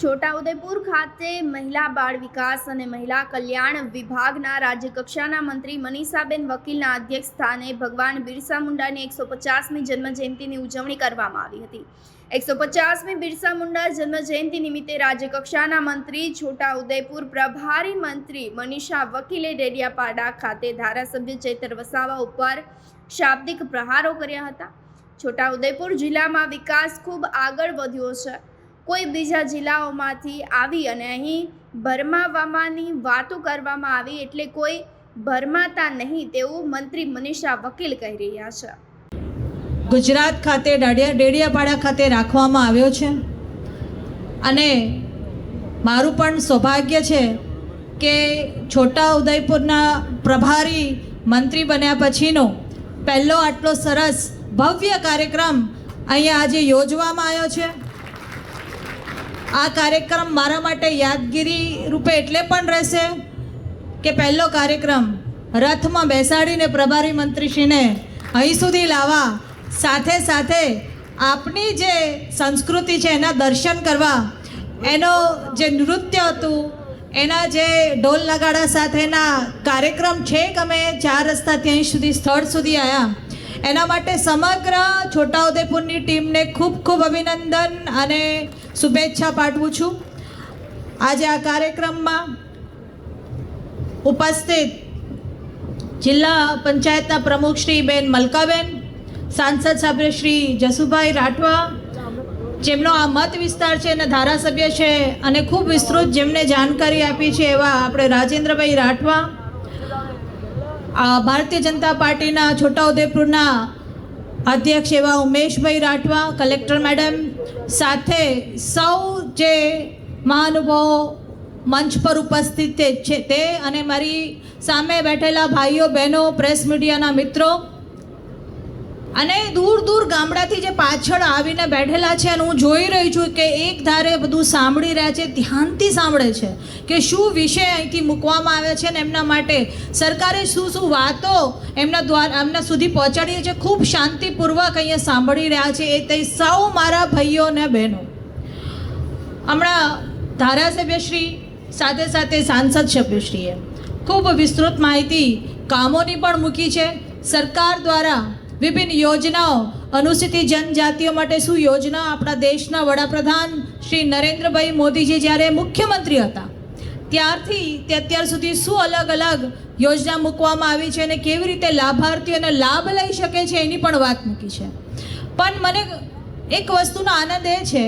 છોટાઉદેપુર ખાતે મહિલા બાળ વિકાસ અને મહિલા કલ્યાણ વિભાગના રાજ્યકક્ષાના મંત્રી મનીષાબેન વકીલના અધ્યક્ષ સ્થાને ભગવાન બિરસા મુંડાની એકસો પચાસમી જન્મજયંતિની ઉજવણી કરવામાં આવી હતી. એકસો પચાસમી બિરસા મુંડા જન્મજયંતિ નિમિત્તે રાજ્યકક્ષાના મંત્રી, છોટાઉદેપુર પ્રભારી મંત્રી મનીષા વકીલે ડેડિયાપાડા ખાતે ધારાસભ્ય ચેતર વસાવા ઉપર શાબ્દિક પ્રહારો કર્યા હતા. છોટાઉદેપુર જિલ્લામાં વિકાસ ખૂબ આગળ વધ્યો છે. કોઈ બીજા જિલ્લાઓમાંથી આવી અને અહીં ભરમાવવાની વાતો કરવામાં આવી એટલે કોઈ ભરમાતા નહીં તેવું મંત્રી મનીષા વકીલ કહી રહ્યા છે. ગુજરાત ખાતે દાડિયા ડેડિયાપાડા ખાતે રાખવામાં આવ્યો છે. અને મારું પણ સૌભાગ્ય છે કે છોટા ઉદયપુરના પ્રભારી મંત્રી બન્યા પછીનો પહેલો આટલો સરસ ભવ્ય કાર્યક્રમ અહીંયા આજે યોજવામાં આવ્યો છે. આ કાર્યક્રમ મારા માટે યાદગીરી રૂપે એટલે પણ રહેશે કે પહેલો કાર્યક્રમ રથમાં બેસાડીને પ્રભારી મંત્રીશ્રીને અહીં સુધી લાવવા, સાથે સાથે આપની જે સંસ્કૃતિ છે એના દર્શન કરવા, એનો જે નૃત્ય હતું, એના જે ઢોલ નગાડા સાથેના કાર્યક્રમ છે અમે ચાર રસ્તા ત્યાં સુધી સ્થળ સુધી આવ્યા એના માટે સમગ્ર છોટાઉદેપુરની ટીમને ખૂબ ખૂબ અભિનંદન અને શુભેચ્છા પાઠવું છું. આજે આ કાર્યક્રમમાં ઉપસ્થિત જિલ્લા પંચાયતના પ્રમુખ શ્રી બેન મલકાબેન, સાંસદ સભ્ય શ્રી જસુભાઈ રાઠવા, જેમનો આ મત વિસ્તાર છે અને ધારાસભ્ય છે અને ખૂબ વિસ્તૃત જેમને જાણકારી આપી છે એવા આપણે રાજેન્દ્રભાઈ રાઠવા ભારતીય જનતા પાર્ટીના છોટાઉદેપુરના અધ્યક્ષ એવા ઉમેશભાઈ રાઠવા, કલેક્ટર મેડમ સાથે સૌ જે મહાનુભાવો મંચ પર ઉપસ્થિત છે તે અને મારી સામે બેઠેલા ભાઈઓ, બહેનો, પ્રેસ મીડિયાના મિત્રો અને દૂર દૂર ગામડાથી જે પાછળ આવીને બેઠેલા છે અને હું જોઈ રહી છું કે એક ધારે બધું સાંભળી રહ્યા છે, ધ્યાનથી સાંભળે છે કે શું વિષય અહીંથી મૂકવામાં આવે છે ને એમના માટે સરકારે શું શું વાતો એમના દ્વારા, એમના સુધી પહોંચાડી છે, ખૂબ શાંતિપૂર્વક અહીંયા સાંભળી રહ્યા છે. એ તે સૌ મારા ભાઈઓ અને બહેનો. હમણાં ધારાસભ્યશ્રી સાથે સાથે સાંસદ સભ્યશ્રીએ ખૂબ વિસ્તૃત માહિતી કામોની પણ મૂકી છે. સરકાર દ્વારા વિભિન્ન યોજનાઓ, અનુસૂચિત જનજાતિઓ માટે શું યોજના? આપણા દેશના વડાપ્રધાન શ્રી નરેન્દ્રભાઈ મોદીજી જ્યારે મુખ્યમંત્રી હતા, ત્યારથી તે અત્યાર સુધી શું અલગ અલગ યોજના મૂકવામાં આવી છે અને કેવી રીતે લાભાર્થીઓને લાભ લઈ શકે છે એની પણ વાત મૂકી છે. પણ મને એક વસ્તુનો આનંદ એ છે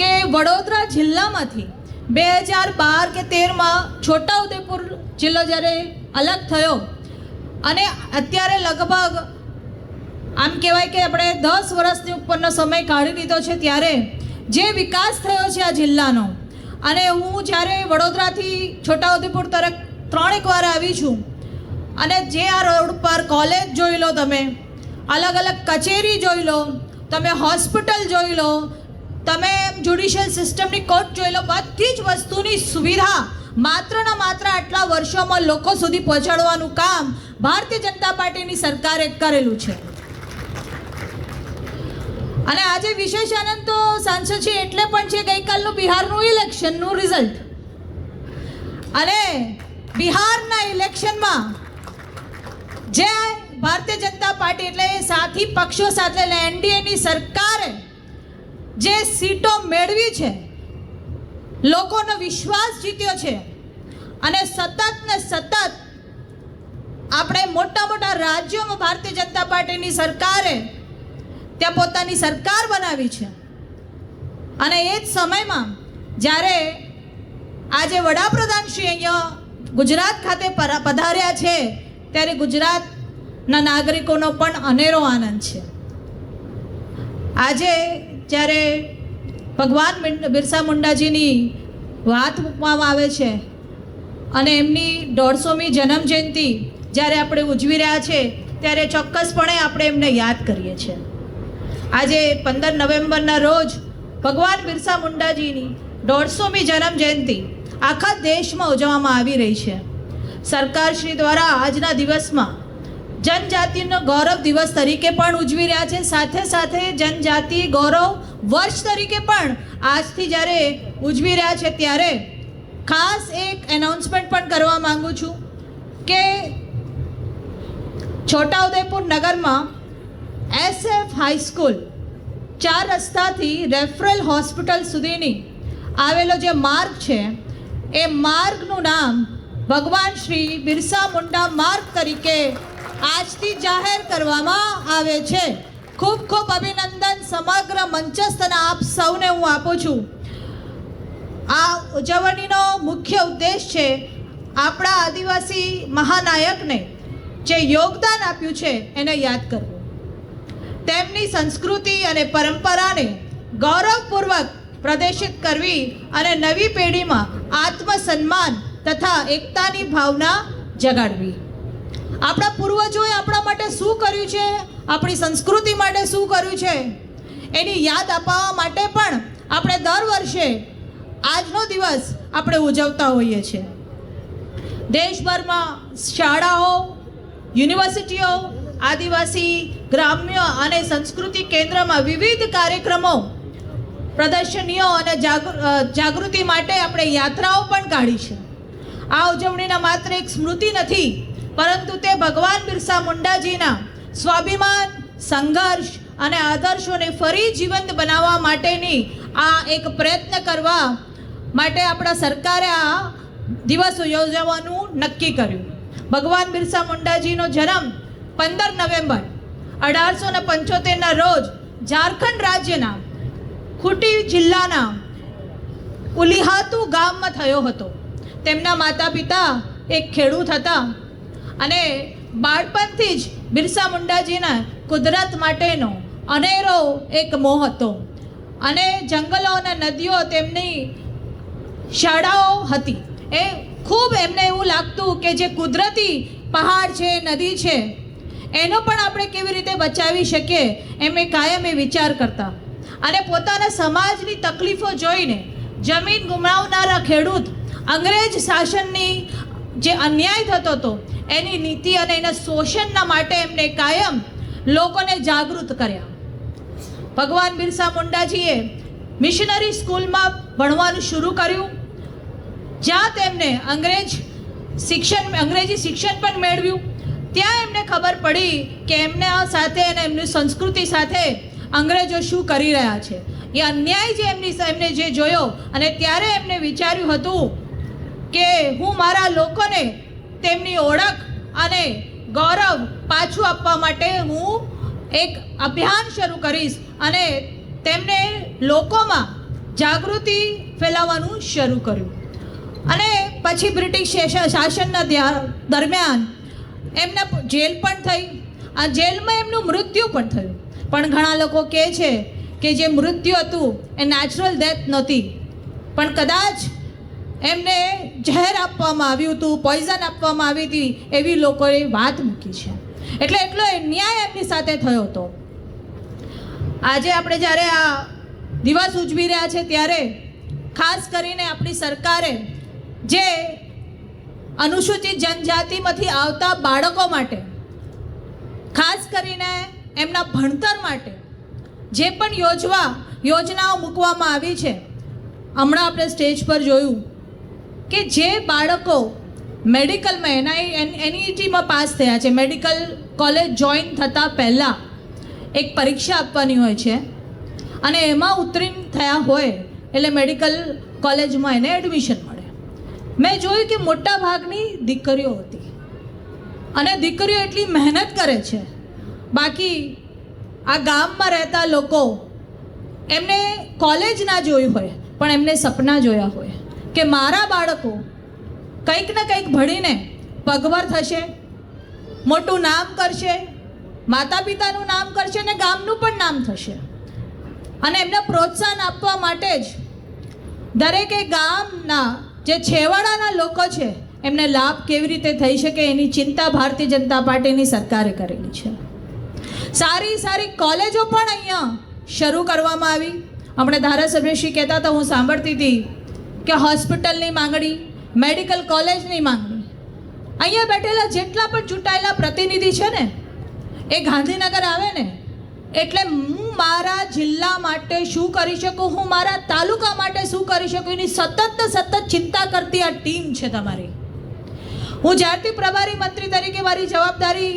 કે વડોદરા જિલ્લામાંથી બે હજાર બાર કે તેરમાં છોટાઉદેપુર જિલ્લો જ્યારે અલગ થયો અને અત્યારે લગભગ આમ કહેવાય કે આપણે દસ વર્ષની ઉપરનો સમય કાઢી લીધો છે ત્યારે જે વિકાસ થયો છે આ જિલ્લાનો, અને હું જ્યારે વડોદરાથી છોટાઉદેપુર તરફ ત્રણેક વાર આવી છું, અને જે આ રોડ પર કોલેજ જોઈ લો તમે, અલગ અલગ કચેરી જોઈ લો, તમે હોસ્પિટલ જોઈ લો, તમે જ્યુડિશિયલ સિસ્ટમની કોર્ટ જોઈ લો, બધી જ વસ્તુની સુવિધા માત્ર ને માત્ર આટલા વર્ષોમાં લોકો સુધી પહોંચાડવાનું કામ ભારતીય જનતા પાર્ટીની સરકારે કરેલું છે. અને આજે વિશેષ આનંદ તો સાંસદ છે એટલે પણ છે, ગઈકાલનું બિહારનું ઇલેક્શનનું રિઝલ્ટ. અને બિહારના ઇલેક્શનમાં જે ભારતીય જનતા પાર્ટી એટલે સાથી પક્ષો સાથે એટલે એનડીએની સરકારે જે સીટો મેળવી છે, લોકોનો વિશ્વાસ જીત્યો છે અને સતત ને સતત આપણે મોટા મોટા રાજ્યોમાં ભારતીય જનતા પાર્ટીની સરકારે ત્યાં પોતાની સરકાર બનાવી છે. અને એ જ સમયમાં જ્યારે આજે વડાપ્રધાન શ્રી અહીંયા ગુજરાત ખાતે પધાર્યા છે, ત્યારે ગુજરાતના નાગરિકોનો પણ અનેરો આનંદ છે. આજે જ્યારે ભગવાન બિરસા મુંડાજીની વાત મૂકવામાં આવે છે અને એમની દોઢસોમી જન્મ જયંતિ જ્યારે આપણે ઉજવી રહ્યા છે, ત્યારે ચોક્કસપણે આપણે એમને યાદ કરીએ છીએ. આજે પંદર નવેમ્બરના રોજ ભગવાન બિરસા મુંડાજીની દોઢસોમી જન્મ જયંતિ આખા દેશમાં ઉજવવામાં આવી રહી છે. સરકારશ્રી દ્વારા આજના દિવસમાં જનજાતિનો ગૌરવ દિવસ તરીકે પણ ઉજવી રહ્યા છે. સાથે સાથે જનજાતિ ગૌરવ વર્ષ તરીકે પણ આજથી જ્યારે ઉજવી રહ્યા છે ત્યારે ખાસ એક એનાઉન્સમેન્ટ પણ કરવા માગું છું કે છોટાઉદેપુર નગરમાં એસએફ હાઈસ્કૂલ ચાર રસ્તાથી રેફરલ હોસ્પિટલ સુધીની આવેલો જે માર્ગ છે, એ માર્ગનું નામ ભગવાન શ્રી બિરસા મુંડા માર્ગ તરીકે આજથી જાહેર કરવામાં આવે છે. ખૂબ ખૂબ અભિનંદન સમગ્ર મંચસ્થના આપ સૌને હું આપું છું. આ ઉજવણીનો મુખ્ય ઉદ્દેશ છે આપણા આદિવાસી મહાનાયકને જે યોગદાન આપ્યું છે, એને યાદ કરવું. તેમની સંસ્કૃતિ અને પરંપરાને ગૌરવપૂર્વક પ્રદર્શિત કરવી અને નવી પેઢીમાં આત્મસન્માન તથા એકતાની ભાવના જગાડવી. આપણા પૂર્વજોએ આપણા માટે શું કર્યું છે? આપણી સંસ્કૃતિ માટે શું કર્યું છે? એની યાદ અપાવવા માટે પણ આપણે દર વર્ષે આજનો દિવસ આપણે ઉજવતા હોઈએ છીએ. દેશભરમાં શાળાઓ, યુનિવર્સિટીઓ, આદિવાસી ગ્રામ્ય અને સંસ્કૃતિ કેન્દ્રમાં વિવિધ કાર્યક્રમો પ્રદર્શનીઓ અને જાગૃતિ માટે આપણે યાત્રાઓ પણ કાઢી છે. આ ઉજવણીના માત્ર એક સ્મૃતિ નથી, પરંતુ તે ભગવાન બિરસા મુંડાજીના સ્વાભિમાન, સંઘર્ષ અને આદર્શોને ફરી જીવંત બનાવવા માટેની આ એક પ્રયત્ન કરવા માટે આપણા સરકારે આ દિવસ યોજવાનું નક્કી કર્યું. ભગવાન બિરસા મુંડાજીનો જન્મ પંદર નવેમ્બર અઢારસો ને પંચોતેરના રોજ ઝારખંડ રાજ્યના ખુટી જિલ્લાના ઉલિહાતુ ગામમાં થયો હતો. તેમના માતા પિતા એક ખેડૂત હતા અને બાળપણથી જ બિરસા મુંડાજીના કુદરત માટેનો અનેરો એક મોહ હતો અને જંગલો અને નદીઓ તેમની શાળાઓ હતી. એ ખૂબ એમને એવું લાગતું કે જે કુદરતી પહાડ છે, નદી છે એનો પણ આપણે કેવી રીતે બચાવી શકીએ એમ એ કાયમ એ વિચાર કરતા. અને પોતાના સમાજની તકલીફો જોઈને જમીન ગુમાવનારા ખેડૂત અંગ્રેજ શાસનની જે અન્યાય થતો હતો, એની નીતિ અને એના શોષણના માટે એમને કાયમ લોકોને જાગૃત કર્યા. ભગવાન બિરસા મુંડાજીએ મિશનરી સ્કૂલમાં ભણવાનું શરૂ કર્યું. જ્યાં તેમને અંગ્રેજ શિક્ષણ, અંગ્રેજી શિક્ષણ પણ મેળવ્યું. ત્યાં એમને ખબર પડી કે એમને આ સાથે અને એમની સંસ્કૃતિ સાથે અંગ્રેજો શું કરી રહ્યા છે. એ અન્યાય જે એમની એમને જે જોયો અને ત્યારે એમને વિચાર્યું હતું કે હું મારા લોકોને તેમની ઓળખ અને ગૌરવ પાછું આપવા માટે હું એક અભિયાન શરૂ કરીશ અને તેમને લોકોમાં જાગૃતિ ફેલાવવાનું શરૂ કર્યું. અને પછી બ્રિટિશ શાસનના દરમિયાન એમને જેલ પણ થઈ. આ જેલમાં એમનું મૃત્યુ પણ થયું. પણ ઘણા લોકો કહે છે કે જે મૃત્યુ હતું એ નેચરલ ડેથ નહોતી. પણ કદાચ એમને ઝેર આપવામાં આવ્યું હતું પોઈઝન આપવામાં આવી હતી એવી લોકોએ વાત મૂકી છે. એટલે એટલો ન્યાય એમની સાથે થયો હતો. આજે આપણે જ્યારે આ દિવસ ઉજવી રહ્યા છે ત્યારે ખાસ કરીને આપણી સરકારે જે અનુસૂચિત જનજાતિમાંથી આવતા બાળકો માટે, ખાસ કરીને એમના ભણતર માટે જે પણ યોજવા, યોજનાઓ મૂકવામાં આવી છે, હમણાં આપણે સ્ટેજ પર જોયું કે જે બાળકો મેડિકલમાં, એના એનઈટીમાં પાસ થયા છે, મેડિકલ કોલેજ જોઈન થતાં પહેલાં એક પરીક્ષા આપવાની હોય છે અને એમાં ઉત્તીર્ણ થયા હોય એટલે મેડિકલ કોલેજમાં એને એડમિશન મળે. મેં જોયું કે મોટા ભાગની દીકરીઓ હતી. અને દીકરીઓ એટલી મહેનત કરે છે. બાકી આ ગામમાં રહેતા લોકો એમને કોલેજ ના જોયું હોય, પણ એમને સપના જોયા હોય કે મારા બાળકો કંઈક ને કંઈક ભણીને પગભર થશે, મોટું નામ કરશે માતા પિતાનું નામ કરશે અને ગામનું પણ નામ થશે. અને એમને પ્રોત્સાહન આપવા માટે જ દરેકે ગામના જે છેવાડાના લોકો છે, એમને લાભ કેવી રીતે થઈ શકે એની ચિંતા ભારતીય જનતા પાર્ટીની સરકારે કરેલી છે. સારી સારી કોલેજો પણ અહીંયા શરૂ કરવામાં આવી. હમણાં ધારાસભ્યશ્રી કહેતા હતા, હું સાંભળતી હતી કે હોસ્પિટલની માંગણી, મેડિકલ કોલેજની માંગણી. અહીંયા બેઠેલા જેટલા પણ ચૂંટાયેલા પ્રતિનિધિ છે ને, એ ગાંધીનગર આવે ને એટલે હું મારા જિલ્લા માટે શું કરી શકું? હું મારા તાલુકા માટે શું કરી શકું? એની સતત સતત ચિંતા કરતી આ ટીમ છે તમારી. હું જ્યારથી પ્રભારી મંત્રી તરીકે મારી જવાબદારી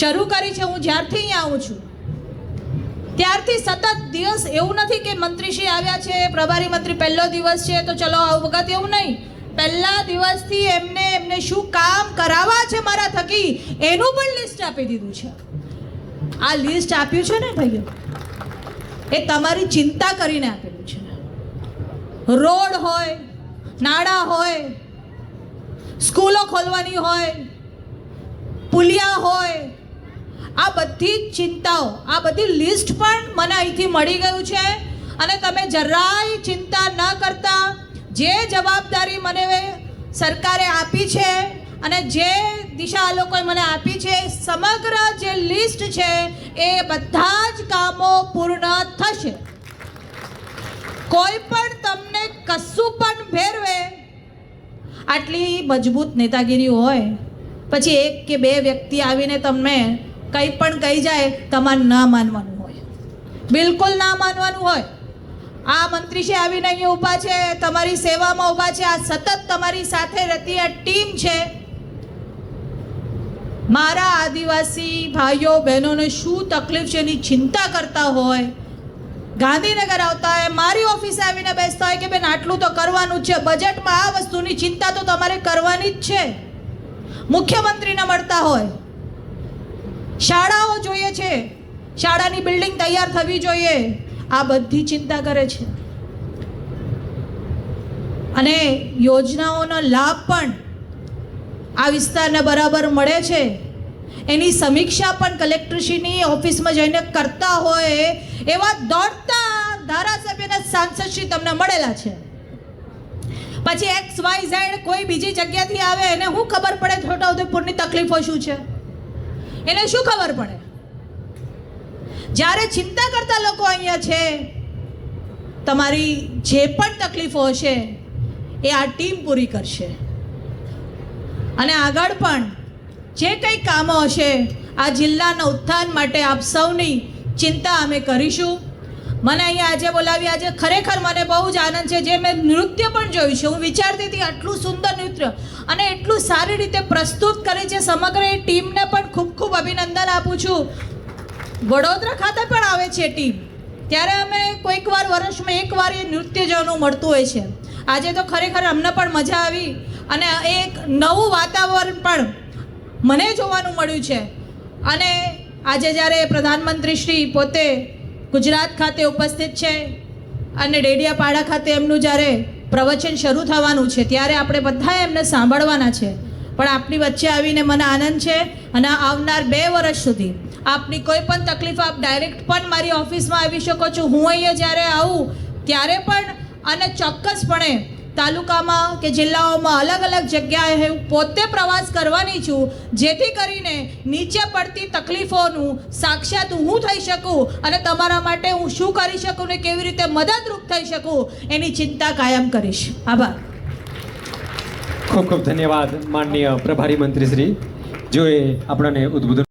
શરૂ કરી છે, હું જ્યારથી અહીંયા આવું છું. ત્યારથી સતત દિવસ એવું નથી કે મંત્રીશ્રી આવ્યા છે, પ્રભારી મંત્રી પહેલો દિવસ છે, તો ચલો આ વખત એવું નહીં. પહેલા દિવસથી એમને એમને શું કામ કરાવવા છે મારા થકી, એનું પણ લિસ્ટ આપી દીધું છે. આ લિસ્ટ આપ્યું છે ને ભાઈઓ? એ તમારી ચિંતા કરીને આપેલું છે. રોડ હોય નાણાં હોય, સ્કૂલો ખોલવાની હોય, પુલિયા હોય, આ બધી જ ચિંતાઓ, આ બધી લિસ્ટ પણ મને અહીંથી મળી ગયું છે અને તમે જરાય ચિંતા ન કરતા. જે જવાબદારી મને સરકારે આપી છે અને જે દિશા આ લોકોએ મને આપી છે, સમગ્ર જે લિસ્ટ છે, એ બધા જ કામો પૂર્ણ થશે. કોઈ પણ તમને કશું પણ ભેરવે, આટલી મજબૂત નેતાગીરી હોય, પછી એક કે બે વ્યક્તિ આવીને તમને કંઈ પણ કહી જાય, તમારે ના માનવાનું હોય. બિલકુલ ના માનવાનું હોય. આ મંત્રી છે, આવીને અહીંયા ઊભા છે, તમારી સેવામાં ઊભા છે, આ સતત તમારી સાથે રહેતી આ ટીમ છે મારા આદિવાસી ભાઈઓ, બહેનોને શું તકલીફ છે એની ચિંતા કરતા હોય? ગાંધીનગર આવતા હોય, મારી ઓફિસે આવીને બેસતા હોય કે બેન, આટલું તો કરવાનું જ છે. બજેટમાં આ વસ્તુની ચિંતા તો તમારે કરવાની જ છે. મુખ્યમંત્રીને મળતા હોય. શાળાઓ જોઈએ છે. શાળાની બિલ્ડિંગ તૈયાર થવી જોઈએ. આ બધી ચિંતા કરે છે. અને યોજનાઓનો લાભ પણ આ વિસ્તારને બરાબર મળે છે? એની સમીક્ષા પણ કલેક્ટરશ્રીની ઓફિસમાં જઈને કરતા હોય એવા દોડતા ધારાસભ્યના સાંસદશ્રી તમને મળેલા છે. પછી એક્સ વાય ઝેડ કોઈ બીજી જગ્યાથી આવે, એને શું ખબર પડે છોટાઉદેપુરની તકલીફો શું છે? એને શું ખબર પડે? જ્યારે ચિંતા કરતા લોકો અહીંયા છે, તમારી જે પણ તકલીફો હશે, એ આ ટીમ પૂરી કરશે. અને આગળ પણ જે કંઈ કામો હશે, આ જિલ્લાના ઉત્થાન માટે આપ સૌની ચિંતા અમે કરીશું. મને અહીંયા આજે બોલાવી, આજે ખરેખર મને બહુ જ આનંદ છે. જે મેં નૃત્ય પણ જોયું છે, હું વિચારતી હતી આટલું સુંદર નૃત્ય અને એટલું સારી રીતે પ્રસ્તુત કરે છે, સમગ્ર એ ટીમને પણ ખૂબ ખૂબ અભિનંદન આપું છું. વડોદરા ખાતે પણ આવે છે ટીમ. ત્યારે અમે કોઈક વાર વર્ષમાં એક વાર એ નૃત્ય જોવાનું મળતું હોય છે. આજે તો ખરેખર અમને પણ મજા આવી અને એક નવું વાતાવરણ પણ મને જોવાનું મળ્યું છે. અને આજે જ્યારે પ્રધાનમંત્રી શ્રી પોતે ગુજરાત ખાતે ઉપસ્થિત છે અને ડેડિયાપાડા ખાતે એમનું જ્યારે પ્રવચન શરૂ થવાનું છે, ત્યારે આપણે બધા એમને સાંભળવાના છે. પણ આપની વચ્ચે આવીને મને આનંદ છે અને આવનાર બે વર્ષ સુધી આપની કોઈ પણ તકલીફ, આપ ડાયરેક્ટ પણ મારી ઓફિસમાં આવી શકો છો. હું અહીંયા જ્યારે આવું, ત્યારે પણ અને ચોક્કસપણે તાલુકામાં કે જિલ્લાઓમાં અલગ અલગ જગ્યાએ હું પોતે પ્રવાસ કરવાની છું, જેથી કરીને નીચે પડતી તકલીફોનું સાક્ષાત હું થઈ શકું અને તમારા માટે હું શું કરી શકું ને કેવી રીતે મદદરૂપ થઈ શકું, એની ચિંતા કાયમ કરીશ. આભાર. ખૂબ ખૂબ ધન્યવાદ, માનનીય પ્રભારી મંત્રી શ્રી. જોએ આપણને ઉદ્બોધન